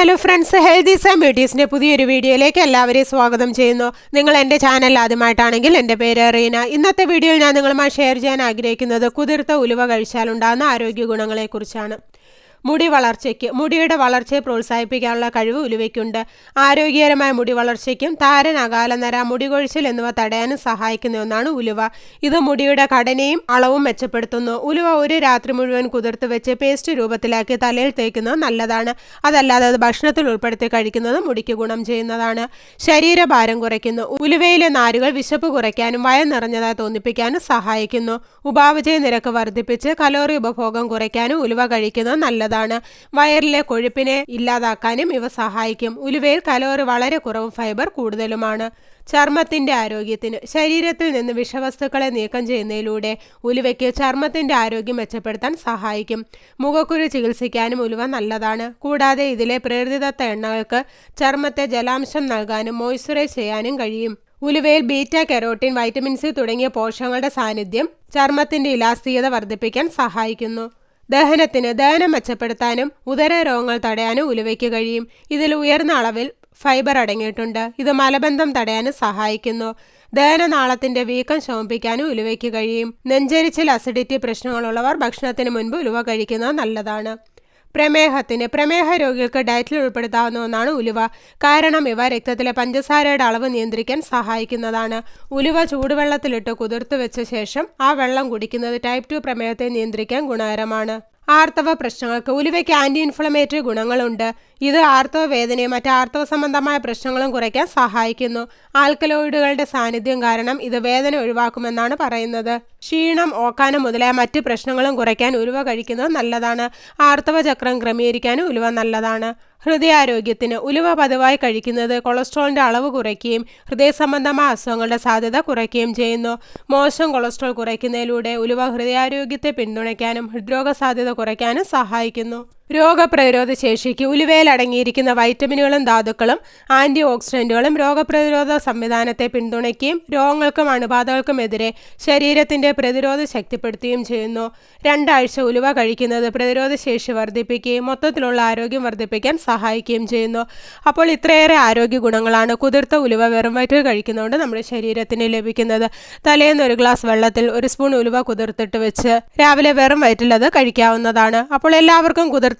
Hello friends healthy and ബ്യൂട്ടീസിന്റെ പുതിയൊരു വീഡിയോയിലേക്ക് എല്ലാവരെയും സ്വാഗതം ചെയ്യുന്നു. നിങ്ങൾ എന്റെ ചാനൽ ആദ്യമായിട്ടാണെങ്കിൽ എന്റെ പേര് റീന. ഇന്നത്തെ വീഡിയോയിൽ ഞാൻ നിങ്ങളുമായി ഷെയർ ചെയ്യാൻ ആഗ്രഹിക്കുന്നത് കുതിർത്ത ഉലുവ കഴിച്ചാലുണ്ടാകുന്ന ആരോഗ്യ ഗുണങ്ങളെക്കുറിച്ചാണ്. മുടി വളർച്ചയ്ക്ക് മുടിയുടെ വളർച്ചയെ പ്രോത്സാഹിപ്പിക്കാനുള്ള കഴിവ് ഉലുവയ്ക്കുണ്ട്. ആരോഗ്യകരമായ മുടി വളർച്ചയ്ക്കും താരൻ അകാലനര മുടി കൊഴിച്ചിൽ എന്നിവ തടയാനും സഹായിക്കുന്ന ഒന്നാണ് ഉലുവ. ഇത് മുടിയുടെ ഘടനയും അളവും മെച്ചപ്പെടുത്തുന്നു. ഉലുവ ഒരു രാത്രി മുഴുവൻ കുതിർത്ത് വെച്ച് പേസ്റ്റ് രൂപത്തിലാക്കി തലയിൽ തേക്കുന്നത് നല്ലതാണ്. അതല്ലാതെ അത് ഭക്ഷണത്തിൽ ഉൾപ്പെടുത്തി കഴിക്കുന്നത് മുടിക്ക് ഗുണം ചെയ്യുന്നതാണ്. ശരീരഭാരം കുറയ്ക്കുന്നു. ഉലുവയിലെ നാരുകൾ വിശപ്പ് കുറയ്ക്കാനും വയം നിറഞ്ഞതായി തോന്നിപ്പിക്കാനും സഹായിക്കുന്നു. ഉപാപചയ നിരക്ക് വർദ്ധിപ്പിച്ച് കലോറി ഉപഭോഗം കുറയ്ക്കാനും ഉലുവ കഴിക്കുന്നത് നല്ലതാണ്. വയറിലെ കൊഴുപ്പിനെ ഇല്ലാതാക്കാനും ഇവ സഹായിക്കും. ഉലുവയിൽ കലോറി വളരെ കുറവും ഫൈബർ കൂടുതലുമാണ്. ചർമ്മത്തിന്റെ ആരോഗ്യത്തിന് ശരീരത്തിൽ നിന്ന് വിഷവസ്തുക്കളെ നീക്കം ചെയ്യുന്നതിലൂടെ ഉലുവയ്ക്ക് ചർമ്മത്തിന്റെ ആരോഗ്യം മെച്ചപ്പെടുത്താൻ സഹായിക്കും. മുഖക്കുരു ചികിത്സിക്കാനും ഉലുവ നല്ലതാണ്. കൂടാതെ ഇതിലെ പ്രകൃതിദത്ത എണ്ണകൾക്ക് ചർമ്മത്തെ ജലാംശം നൽകാനും മോയ്സ്ചറൈസ് ചെയ്യാനും കഴിയും. ഉലുവയിൽ ബീറ്റ കെരോട്ടിൻ വൈറ്റമിൻ സി തുടങ്ങിയ പോഷകങ്ങളുടെ സാന്നിധ്യം ചർമ്മത്തിന്റെ ഇലാസ്തികത വർദ്ധിപ്പിക്കാൻ സഹായിക്കുന്നു. ദഹനത്തിന് ദഹനം മെച്ചപ്പെടുത്താനും ഉദര രോഗങ്ങൾ തടയാനും ഉലുവയ്ക്ക് കഴിയും. ഇതിൽ ഉയർന്ന അളവിൽ ഫൈബർ അടങ്ങിയിട്ടുണ്ട്. ഇത് മലബന്ധം തടയാനും സഹായിക്കുന്നു. ദഹനനാളത്തിന്റെ വീക്കം ശമിപ്പിക്കാനും ഉലുവയ്ക്ക് കഴിയും. നെഞ്ചരിച്ചിൽ അസിഡിറ്റി പ്രശ്നങ്ങളുള്ളവർ ഭക്ഷണത്തിന് മുൻപ് ഉലുവ കഴിക്കുന്നത് നല്ലതാണ്. പ്രമേഹത്തിന് പ്രമേഹ രോഗികൾക്ക് ഡയറ്റിൽ ഉൾപ്പെടുത്താവുന്ന ഒന്നാണ് ഉലുവ. കാരണം ഇവ രക്തത്തിലെ പഞ്ചസാരയുടെ അളവ് നിയന്ത്രിക്കാൻ സഹായിക്കുന്നതാണ്. ഉലുവ ചൂടുവെള്ളത്തിലിട്ട് കുതിർത്ത് വെച്ച ശേഷം ആ വെള്ളം കുടിക്കുന്നത് ടൈപ്പ് ടു പ്രമേഹത്തെ നിയന്ത്രിക്കാൻ ഗുണകരമാണ്. ആർത്തവ പ്രശ്നങ്ങൾക്ക് ഉലുവയ്ക്ക് ആന്റി ഇൻഫ്ലമേറ്ററി ഗുണങ്ങളുണ്ട്. ഇത് ആർത്തവ വേദനയും മറ്റ് ആർത്തവ സംബന്ധമായ പ്രശ്നങ്ങളും കുറയ്ക്കാൻ സഹായിക്കുന്നു. ആൽക്കലോയിഡുകളുടെ സാന്നിധ്യം കാരണം ഇത് വേദന ഒഴിവാക്കുമെന്നാണ് പറയുന്നത്. ക്ഷീണം ഓക്കാനം മുതലായ മറ്റ് പ്രശ്നങ്ങളും കുറയ്ക്കാൻ ഉലുവ കഴിക്കുന്നത് നല്ലതാണ്. ആർത്തവ ചക്രം ക്രമീകരിക്കാനും ഉലുവ നല്ലതാണ്. ഹൃദയാരോഗ്യത്തിന് ഉലുവ പതിവായി കഴിക്കുന്നത് കൊളസ്ട്രോളിന്റെ അളവ് കുറയ്ക്കുകയും ഹൃദയ സംബന്ധമായ അസുഖങ്ങളുടെ സാധ്യത കുറയ്ക്കുകയും ചെയ്യുന്നു. മോശം കൊളസ്ട്രോൾ കുറയ്ക്കുന്നതിലൂടെ ഉലുവ ഹൃദയാരോഗ്യത്തെ പിന്തുണയ്ക്കാനും ഹൃദ്രോഗ സാധ്യത കുറയ്ക്കാനും സഹായിക്കുന്നു. രോഗപ്രതിരോധ ശേഷിക്ക് ഉലുവയിൽ അടങ്ങിയിരിക്കുന്ന വൈറ്റമിനുകളും ധാതുക്കളും ആന്റി ഓക്സിഡന്റുകളും രോഗപ്രതിരോധ സംവിധാനത്തെ പിന്തുണയ്ക്കുകയും രോഗങ്ങൾക്കും അണുബാധകൾക്കുമെതിരെ ശരീരത്തിന്റെ പ്രതിരോധ ശക്തിപ്പെടുത്തുകയും ചെയ്യുന്നു. രണ്ടാഴ്ച ഉലുവ കഴിക്കുന്നത് പ്രതിരോധ ശേഷി വർദ്ധിപ്പിക്കുകയും മൊത്തത്തിലുള്ള ആരോഗ്യം വർദ്ധിപ്പിക്കാൻ സഹായിക്കുകയും ചെയ്യുന്നു. അപ്പോൾ ഇത്രയേറെ ആരോഗ്യ ഗുണങ്ങളാണ് കുതിർത്ത ഉലുവ വെറും വയറ്റിൽ കഴിക്കുന്നതുകൊണ്ട് നമ്മുടെ ശരീരത്തിന് ലഭിക്കുന്നത്. തലേന്ന് ഒരു ഗ്ലാസ് വെള്ളത്തിൽ ഒരു സ്പൂൺ ഉലുവ കുതിർത്തിട്ട് വെച്ച് രാവിലെ വെറും വയറ്റിൽ അത് കഴിക്കാവുന്നതാണ്. അപ്പോൾ എല്ലാവർക്കും കുതിർത്ത